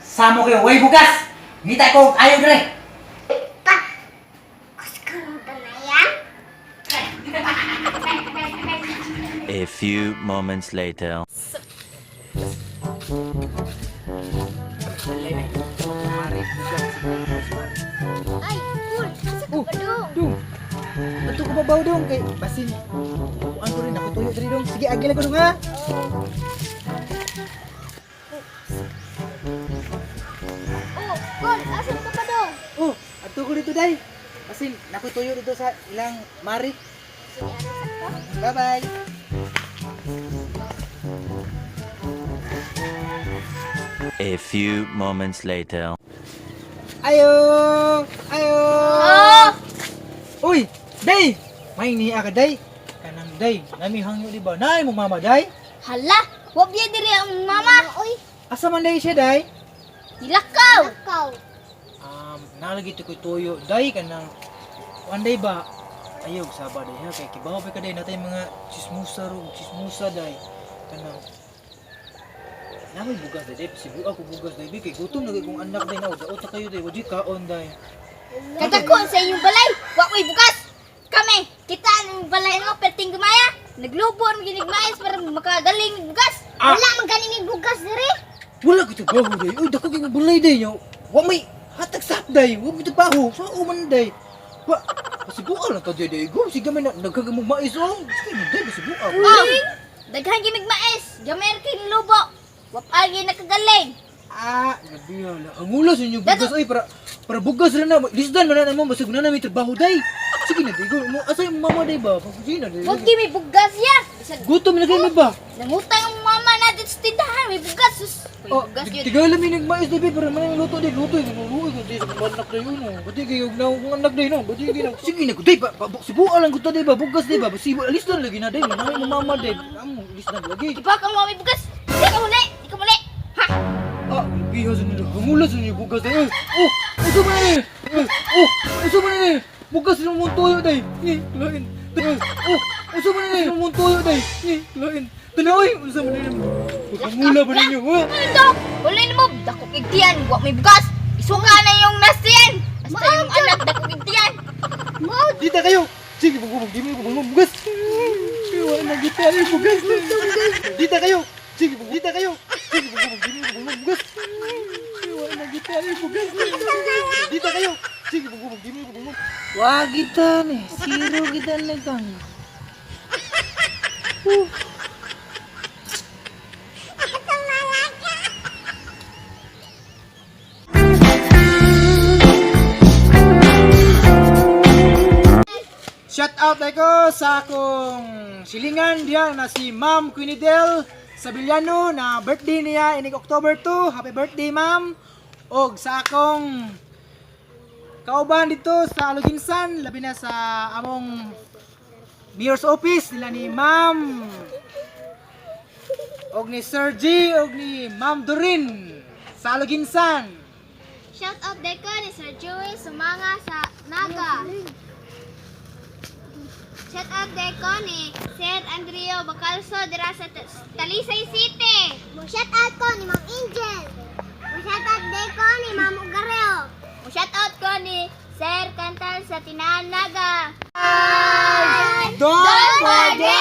Samo kayo, way bugas! Ngita ko, ayaw dire! Pa, mo ba na yan? A few moments later. Ay, cool. Asa ka Oh, ba dong? dong. Ato ko babaw dong kay basin. Kuan ko rin ako tuyo diri dong. Sige agi lang ko dong ha. Dito dai. Basin nako tuyo dito sa ilang mari. Bye bye. A few moments later. Ayo! Ayo! Oh! Uy, day. May ni ka day. Kanang day. Nami hangyo di ba? Nay mo mama day. Hala, wag yan diri ang mama. Uy, Asa man day siya day? nilakaw. Nilakaw. Um, nalagi to ko tuyo day kanang kuan day ba? Ayog saba day ha kay kibaw pa ka day natay mga chismusa ro, chismusa day. Kanang Namoy bugas day, sibu ako bugas day kay gutom na kong anak day na daot kayo day, wadi kaon day. Kagakon sa inyong balay. Wag uy bukas. Kami, kita ang balay mo perting gumaya. Naglubo ang ginigmayas para makagaling bugas. Ah! Wala man ganing bugas diri. Wala ko trabaho day. Uy, dako kay bulay day nyo. Wa may hatag sap day. Wa may trabaho. Sa uman day. Wa kasi buka lang ta day day. Go sige man nagkagamog mais oh. Sige na day kasi buka. Oh, daghan gimig mais. Gamer king lubo. Wag agi nakagaling. Ah, gabi hala. Ang ulas ninyo bugas ay para para bugas rin na. Lisdan man na mo basig na na may trabaho day. Sige na day. Go mo asa yung mama day ba? Sige na day. Wag gimi bugas ya. Bisag Gutom na kayo ba? nangutang ang mama natin sa tindahan. May bugas. Sus. May Oh, bugas yun. tigal lang yung mais day para man luto day. Luto day. Luto day. Sa anak day yun. oh. Bati kayo na kung anak day no. Bati kayo na. Sige na ko day. Pa, pa, sibuan lang ko ta day ba? Bugas day ba? Sibu lisdan lagi na day. Nanay mo mama day. Amo lisdan lagi. Di ba kang mami bugas? Di ka muli. Di ka muli. Ha? Ah, biho sa nila. Gumulas niyo bugas day. Oh, ito man. Oh, ito man Bugas ng mong toyo day. Eh, lain. Oh, ito man. Ng mong toyo day. Eh, lain. Tanaw. Ito man eh. Pagkamula ba ninyo? Ha? Ano to? Wala na mo. Dako kigtiyan. Wag may bugas. Isuka na yung nastiyan. Basta yung anak dako kigtiyan. Mau. Dita kayo! Sige, bugubog, di mo bugubog bugas! Wala na kita yung bugas! Dita kayo! Sige, bugubog, dita kayo! Sige, bugubog, di mo bugubog bugas! Wala na kita yung bugas! Dita kayo! Sige, bugubog, di mo bugubog Wag kita ni, zero kita na kang. Shout out ako sa akong silingan diyan na si Ma'am Quinidel Sabiliano na birthday niya inig October 2. Happy birthday, Ma'am. Og sa akong kauban dito sa Aluginsan, labi na sa among Mayor's Office nila ni Ma'am og ni Sir G og ni Ma'am Dorin sa Aluginsan. Shout out deko ni Sir Joey Sumanga sa Naga. Shout out deko ni Sir Andrio Bacalso dira sa Talisay City. Shout out ko ni Ma'am Angel. Shout out deko ni Ma'am Ugareo. Shout out ko ni Sir Cantal sa Tinaan Naga. Don't Don't forget